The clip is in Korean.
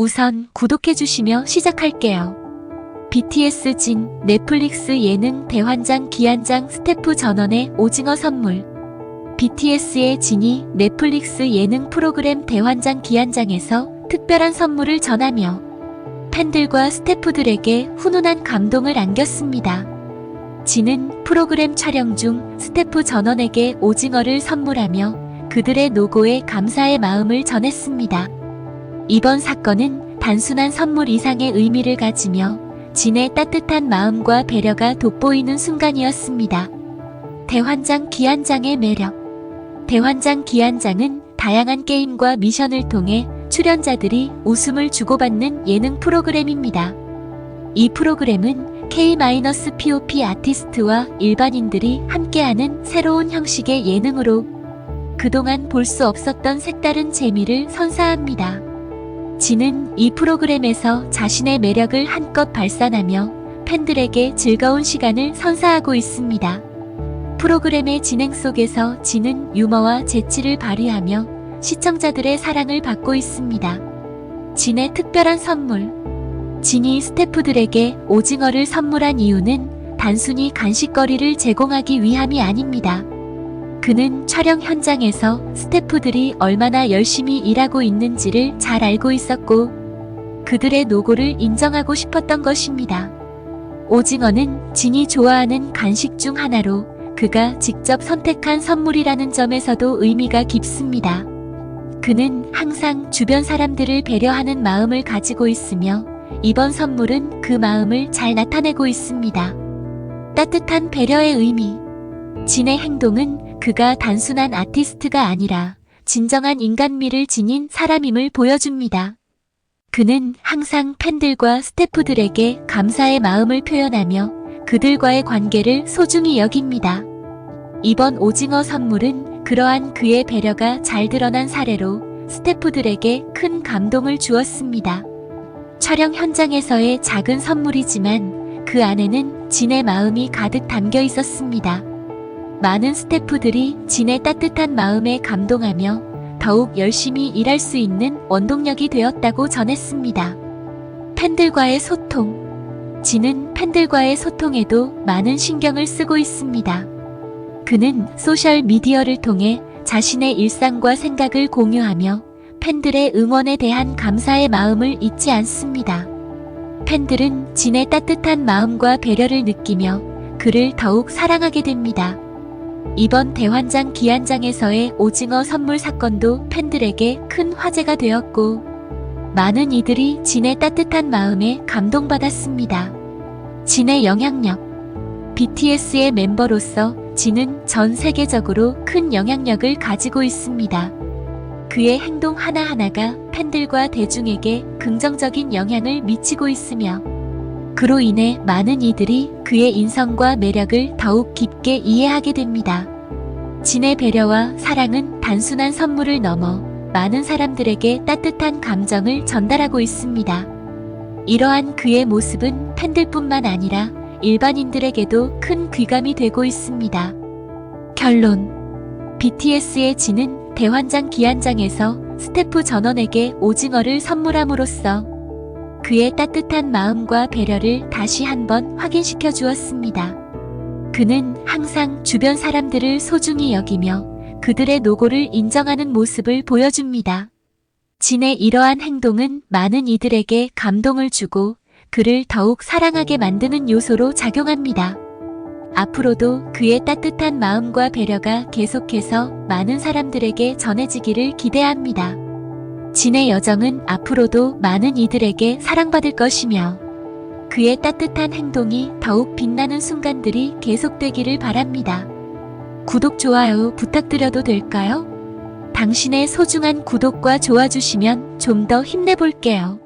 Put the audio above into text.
우선 구독해주시며 시작할게요. BTS 진 넷플릭스 예능 대환장 기한장 스태프 전원의 오징어 선물. BTS의 진이 넷플릭스 예능 프로그램 대환장 기한장에서 특별한 선물을 전하며 팬들과 스태프들에게 훈훈한 감동을 안겼습니다. 진은 프로그램 촬영 중 스태프 전원에게 오징어를 선물하며 그들의 노고에 감사의 마음을 전했습니다. 이번 사건은 단순한 선물 이상의 의미를 가지며 진의 따뜻한 마음과 배려가 돋보이는 순간이었습니다. 대환장 기한장의 매력 대환장 기한장은 다양한 게임과 미션을 통해 출연자들이 웃음을 주고받는 예능 프로그램입니다. 이 프로그램은 K-POP 아티스트와 일반인들이 함께하는 새로운 형식의 예능으로 그동안 볼 수 없었던 색다른 재미를 선사합니다. 진은 이 프로그램에서 자신의 매력을 한껏 발산하며 팬들에게 즐거운 시간을 선사하고 있습니다. 프로그램의 진행 속에서 진은 유머와 재치를 발휘하며 시청자들의 사랑을 받고 있습니다. 진의 특별한 선물. 진이 스태프들에게 오징어를 선물한 이유는 단순히 간식거리를 제공하기 위함이 아닙니다. 그는 촬영 현장에서 스태프들이 얼마나 열심히 일하고 있는지를 잘 알고 있었고 그들의 노고를 인정하고 싶었던 것입니다. 오징어는 진이 좋아하는 간식 중 하나로 그가 직접 선택한 선물이라는 점에서도 의미가 깊습니다. 그는 항상 주변 사람들을 배려하는 마음을 가지고 있으며 이번 선물은 그 마음을 잘 나타내고 있습니다. 따뜻한 배려의 의미. 진의 행동은 그가 단순한 아티스트가 아니라 진정한 인간미를 지닌 사람임을 보여줍니다. 그는 항상 팬들과 스태프들에게 감사의 마음을 표현하며 그들과의 관계를 소중히 여깁니다. 이번 오징어 선물은 그러한 그의 배려가 잘 드러난 사례로 스태프들에게 큰 감동을 주었습니다. 촬영 현장에서의 작은 선물이지만 그 안에는 진의 마음이 가득 담겨 있었습니다. 많은 스태프들이 진의 따뜻한 마음에 감동하며 더욱 열심히 일할 수 있는 원동력이 되었다고 전했습니다. 팬들과의 소통. 진은 팬들과의 소통에도 많은 신경을 쓰고 있습니다. 그는 소셜 미디어를 통해 자신의 일상과 생각을 공유하며 팬들의 응원에 대한 감사의 마음을 잊지 않습니다. 팬들은 진의 따뜻한 마음과 배려를 느끼며 그를 더욱 사랑하게 됩니다. 이번 대환장 기한장에서의 오징어 선물 사건도 팬들에게 큰 화제가 되었고 많은 이들이 진의 따뜻한 마음에 감동받았습니다. 진의 영향력 BTS의 멤버로서 진은 전 세계적으로 큰 영향력을 가지고 있습니다. 그의 행동 하나하나가 팬들과 대중에게 긍정적인 영향을 미치고 있으며 그로 인해 많은 이들이 그의 인성과 매력을 더욱 깊게 이해하게 됩니다. 진의 배려와 사랑은 단순한 선물을 넘어 많은 사람들에게 따뜻한 감정을 전달하고 있습니다. 이러한 그의 모습은 팬들뿐만 아니라 일반인들에게도 큰 귀감이 되고 있습니다. 결론 BTS의 진은 대환장 기한장에서 스태프 전원에게 오징어를 선물함으로써 그의 따뜻한 마음과 배려를 다시 한번 확인시켜 주었습니다. 그는 항상 주변 사람들을 소중히 여기며 그들의 노고를 인정하는 모습을 보여줍니다. 진의 이러한 행동은 많은 이들에게 감동을 주고 그를 더욱 사랑하게 만드는 요소로 작용합니다. 앞으로도 그의 따뜻한 마음과 배려가 계속해서 많은 사람들에게 전해지기를 기대합니다. 진의 여정은 앞으로도 많은 이들에게 사랑받을 것이며 그의 따뜻한 행동이 더욱 빛나는 순간들이 계속되기를 바랍니다. 구독, 좋아요 부탁드려도 될까요? 당신의 소중한 구독과 좋아 주시면 좀 더 힘내볼게요.